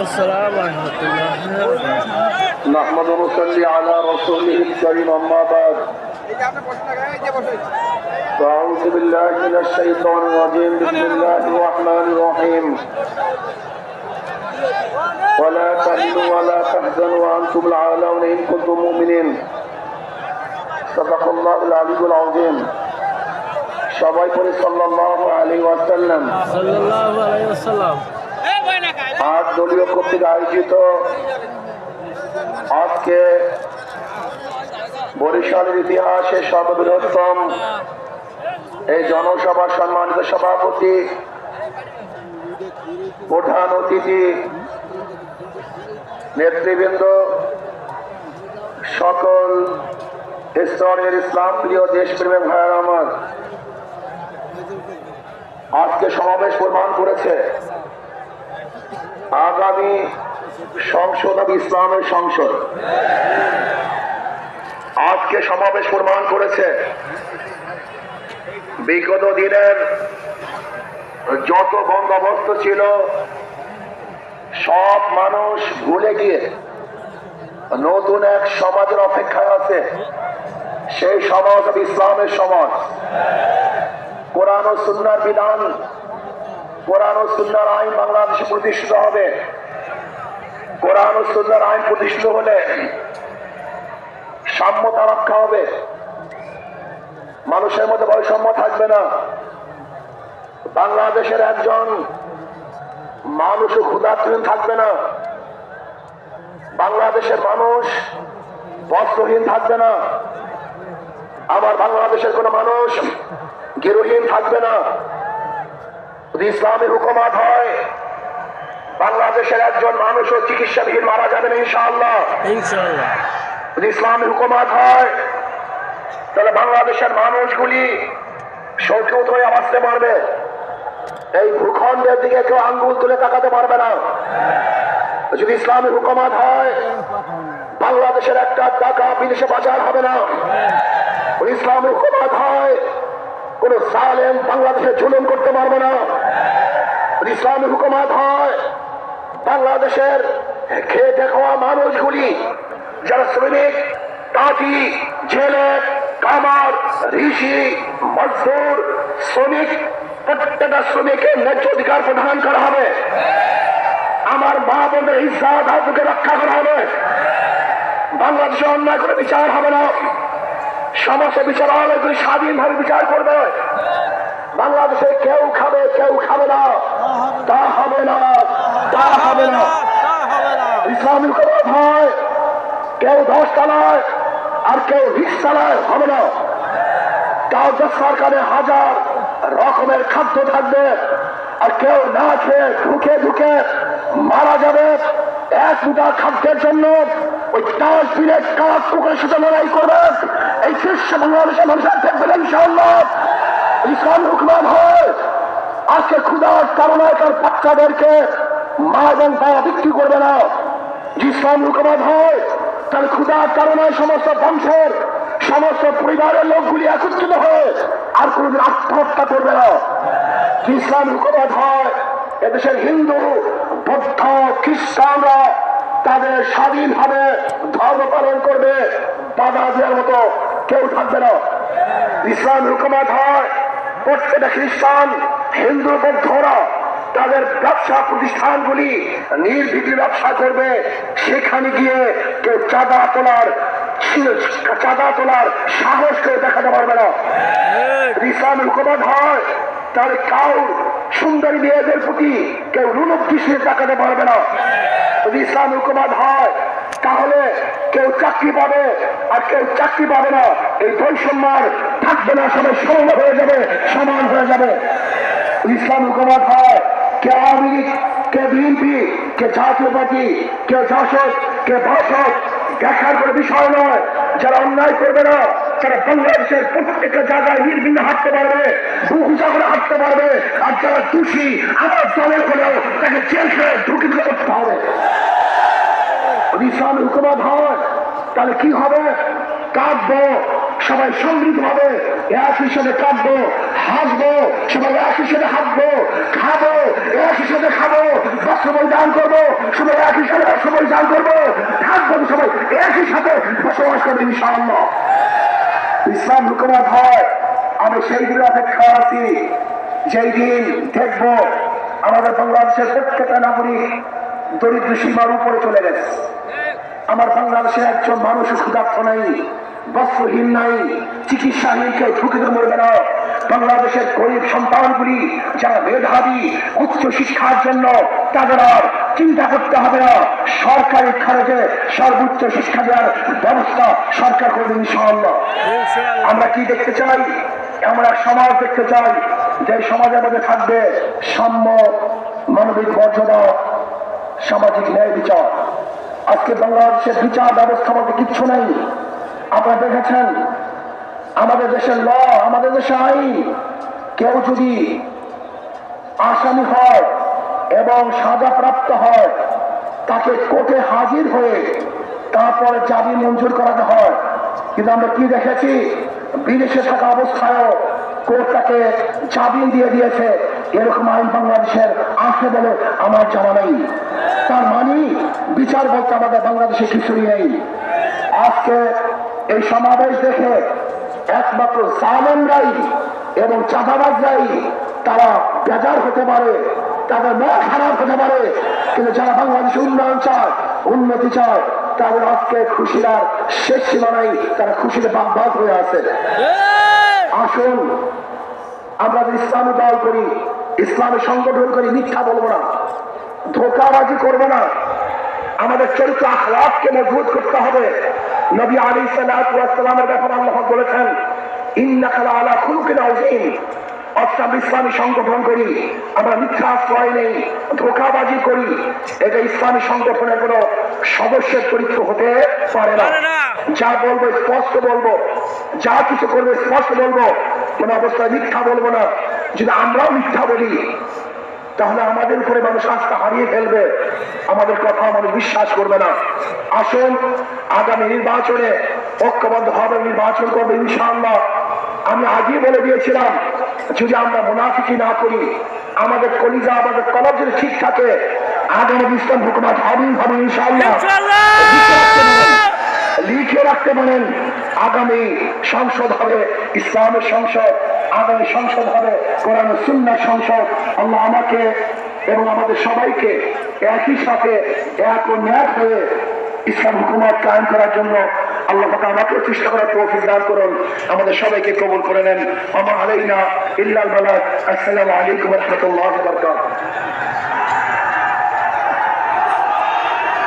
السلام ورحمة الله وبركاته نحمد ونصلي على رسوله الكريم أما بعد فأعوذ بالله من الشيطان الرجيم بسم الله الرحمن الرحيم ولا تهنوا ولا تحزنوا وأنتم العالون إن كنتم مؤمنين صدق الله العلي العظيم সবাই করে সাল্লাল্লাহু আলাইহি ওয়াসাল্লাম صلى الله عليه وسلم আজ দলীয় কর্তৃক আয়োজিত আজকে বরিশালের ইতিহাসে সর্ববৃহত্তম এই জনসভার সম্মানিত সভাপতি, প্রধান অতিথি, নেতৃবৃন্দ, সকল স্তরের ইসলাম প্রিয় দেশপ্রেমের ভাইয়ের আমার। আজকে সমাবেশ প্রমাণ করেছে আগামী সংসদ হবে ইসলামের সংসদ। আজকে সমাবেশ প্রমাণ করেছে বিগত দিনের যত বন্দোবস্ত ছিল, সব মানুষ ভুলে গিয়ে নতুন এক সমাজের অপেক্ষায় আছে। সেই সমাজ ইসলামের সমাজ। কোরআন ও সুন্নার বিধান কোরআন ও সুন্নার আইন বাংলাদেশে প্রতিষ্ঠিত হবে। কোরআন ও সুন্নার আইন প্রতিষ্ঠিত হলে সাম্যতা রক্ষা হবে। মানুষের মধ্যে বৈষম্য থাকবে না। বাংলাদেশের একজন মানুষ ক্ষুধার্থহীন থাকবে না। বাংলাদেশের মানুষ বস্ত্রহীন থাকবে না। আবার বাংলাদেশের কোনো মানুষ গেরুহীন থাকবে না। যদি ইসলামী হুকুমাত হয় বাংলাদেশের একজন মানুষও চিকিৎসাবিহীন মারা যাবেন ইনশাআল্লাহ। যদি ইসলামী হুকুমাত হয় তাহলে বাংলাদেশের মানুষগুলি সচেত হয়ে আসতে পারবে। এই ভূখণ্ডের দিকে কেউ আঙ্গুল তুলে তাকাতে পারবে না। যদি ইসলামের হুকুমাত হয় বাংলাদেশের একটা টাকা বিদেশে বাজার হবে না। ইসলামী হুকুমাত হয় কোন সালেম বাংলাদেশে জুলুম করতে পারবে না। ইসলামী হুকুমাত হয়, বাংলাদেশের খেয়ে খাওয়া মানুষগুলি, যারা শ্রমিক তাঁতি জেলে, কামার, ঋষি, মজদুর, শ্রমিক, প্রত্যেকটা শ্রমিকের ন্যায্য অধিকার প্রদান করা হবে। আমার মা বোনের ইজ্জাত আবুকে রক্ষা করা হবে। বাংলাদেশে অন্যায় করে বিচার হবে না। সমস্ত বিচারালয়গুলি স্বাধীনভাবে বিচার করবে, বাংলাদেশে কেউ খাবে কেউ খাবে না। তা হবে না, তা হবে না। ইসলামী কবর হয়, কেউ দশ চালায় আর কেউ রিক্স চালায় হবে না। তাও সরকারে হাজার রকমের খাদ্য থাকবে, আর কেউ না খেয়ে ঢুকে ঢুকে মারা যাবে। এক দুটা খাদ্যের জন্য ওই দশ দিনের কাজ কুকুরের সাথে লড়াই করবে। এই শীর্ষ বাংলাদেশের মানুষের দেখবেন ইনশাআল্লাহ। ইসলাম হুকমান হয়। আজকে ক্ষুদার কারণে তার বাচ্চাদেরকে মা এবং বাবা বিক্রি করবে না। ইসলাম হুকুমাত হয়, তার ক্ষুদার কারণে সমস্ত বংশের, সমস্ত পরিবারের লোকগুলি একত্রিত হয়ে আর কোনোদিন আত্মহত্যা করবে না। ইসলাম হুকুমাত হয়, এদেশের হিন্দু, বৌদ্ধ, খ্রিস্টানরা তাদের স্বাধীনভাবে ধর্ম পালন করবে। বাধা দেওয়ার মতো কেউ থাকবে না। ইসলাম হুকুমাত হয়, প্রত্যেকটা খ্রিস্টান, হিন্দু বৌদ্ধরা তাদের ব্যবসা প্রতিষ্ঠানগুলি নির্ভীতি ব্যবসা করবে। সেখানে গিয়ে কেউ চাঁদা তোলার চাঁদা তোলার সাহস কেউ দেখাতে পারবে না। ইসলাম হুকুমত হয়, তাহলে কাউর সুন্দরী মেয়েদের প্রতি কেউ রুলুপ দৃষ্টিতে তাকাতে পারবে না। যদি ইসলাম হুকুমত হয় তাহলে কেউ চাকরি পাবে আর কেউ চাকরি পাবে না। এই বৈষম্যার থাকবে না, সবাই সমান হয়ে যাবে, সমান হয়ে যাবে। ইসলাম হুকুমত হয়, কে আওয়ামী লীগ, কে বিএনপি, কে জাতীয় পার্টি, কে জাসদ, কে বাসদ, দেখার কোনো বিষয় নয়। যারা অন্যায় করবে না, তারা বাংলাদেশের প্রত্যেকটা জায়গায় নির্বিঘ্নে হাঁটতে পারবে বহুজা করে হাঁটতে পারবে। আর যারা দোষী, আমার দলের হলেও তাকে জেল করে ঢুকে দিতে করতে হবে। যদি ইসলাম হুকুমত হয়, তাহলে কি হবে? কাঁদবো। সবাই সমৃদ্ধ হবে একই সাথে কাঁদবো, হাসবো। সবাই সাথে হাসবো খাব। একই সাথে খাব, বস্ত্র দান করব। সবাই একই সাথে সময় দান করব। থাকব সবাই একই সাথে বসবাস করব ইনশাআল্লাহ। ইসলাম হুকুমত হয়। আমি সেই দিন অপেক্ষা আছি। যেই দিন দেখব আমাদের বাংলাদেশের প্রত্যেকটা নাগরিক দরিদ্র সীমার উপরে চলে গেছে। আমার বাংলাদেশের একজন মানুষ ক্ষুধার্থ নাই, বস্ত্রহীন নাই চিকিৎসাহীন কেউ ঢুকে মরবে না। বাংলাদেশের গরিব সন্তানগুলি যারা মেধাবী, উচ্চ শিক্ষার জন্য তাদের আর চিন্তা করতে হবে না। সরকারি খরচে সর্বোচ্চ শিক্ষা দেওয়ার ব্যবস্থা সরকার করবে ইনশাআল্লাহ। আমরা কি দেখতে চাই? আমরা এক সমাজ দেখতে চাই, যে সমাজের মধ্যে থাকবে সাম্য মানবিক মর্যাদা সামাজিক ন্যায় বিচার। আজকে বাংলাদেশের বিচার ব্যবস্থা মধ্যে কিচ্ছু নেই। আপনারা দেখেছেন, আমাদের দেশের ল, আমাদের দেশে আইন। কেউ যদি আসামি হয় এবং সাজাপ্রাপ্ত হয়, তাকে কোর্টে হাজির হয়ে তারপরে জামিন মঞ্জুর করাতে হয়। কিন্তু আমরা কি দেখেছি? বিদেশে থাকা অবস্থায়ও কোর্ট তাকে জামিন দিয়ে দিয়েছে। এরকম আইন বাংলাদেশের আছে বলে আমার জানা নেই। তার মানে বিচার বলতে আমাদের বাংলাদেশে কিছুই নেই। আজকে এই সমাবেশ দেখে একমাত্র জালেমরাই এবং চাঁদাবাজরাই তারা বেজার হতে পারে, তাদের মন খারাপ হতে পারে। কিন্তু যারা বাংলাদেশে উন্নয়ন চায়, উন্নতি চায়, তাদের আজকে খুশিরার শেষ সীমা নাই তারা খুশিতে বাদ হয়ে আছে। আসুন, আমরা ইসলামী দল করি, ইসলামী সংগঠন করি, মিথ্যা বলব না। ধোকাবাজি করব না। আমাদের চরিত্র আখলাককে মজবুত করতে হবে। নবী আলী সাল্লামের ব্যাপারে আল্লাহ বলেছেন ইন্নাকালা আলা খুলুকিন আউজিম অর্থাৎ আমরা ইসলামী সংগঠন করি আমরা মিথ্যা আশ্রয় নেই ধোকাবাজি করি। এটা ইসলামী সংগঠনের কোনো সদস্যের চরিত্র হতে পারে না। যা বলব স্পষ্ট বলব যা কিছু করব স্পষ্ট বলব। কোন অবস্থায় মিথ্যা বলব না। যদি আমরাও মিথ্যা বলি তাহলে আমাদের উপরে মানুষ আস্থা হারিয়ে ফেলবে। আমাদের কথা মানুষ বিশ্বাস করবে না। আসুন আগামী নির্বাচনে ঐক্যবদ্ধ হবে নির্বাচন করবে ইনশাআল্লাহ। আমি আগেই বলে দিয়েছিলাম যদি আমরা মুনাফিকি না করি আমাদের কলিজা আমাদের কলম যদি ঠিক থাকে আগামী ইসলাম হুকুমাত হবেই হবে ইনশাআল্লাহ। লিখে রাখতে পারেন আগামী সংসদ হবে ইসলামের সংসদ। আগামী সংসদ হবে কোরআন সুন্নার সংসদ। আল্লাহ আমাকে এবং আমাদের সবাইকে একই সাথে এক ও ন্যাক হয়ে ইসলাম হুকুমত কায়েম করার জন্য আল্লাহ পাক আমাকে চেষ্টা করার তৌফিক দান করুন। আমাদের সবাইকে কবুল করে নেন। আমার আলাইনা ইল্লাল বালাক আসসালামু আলাইকুম ওয়া রাহমাতুল্লাহি ওয়া বারাকাতুহু।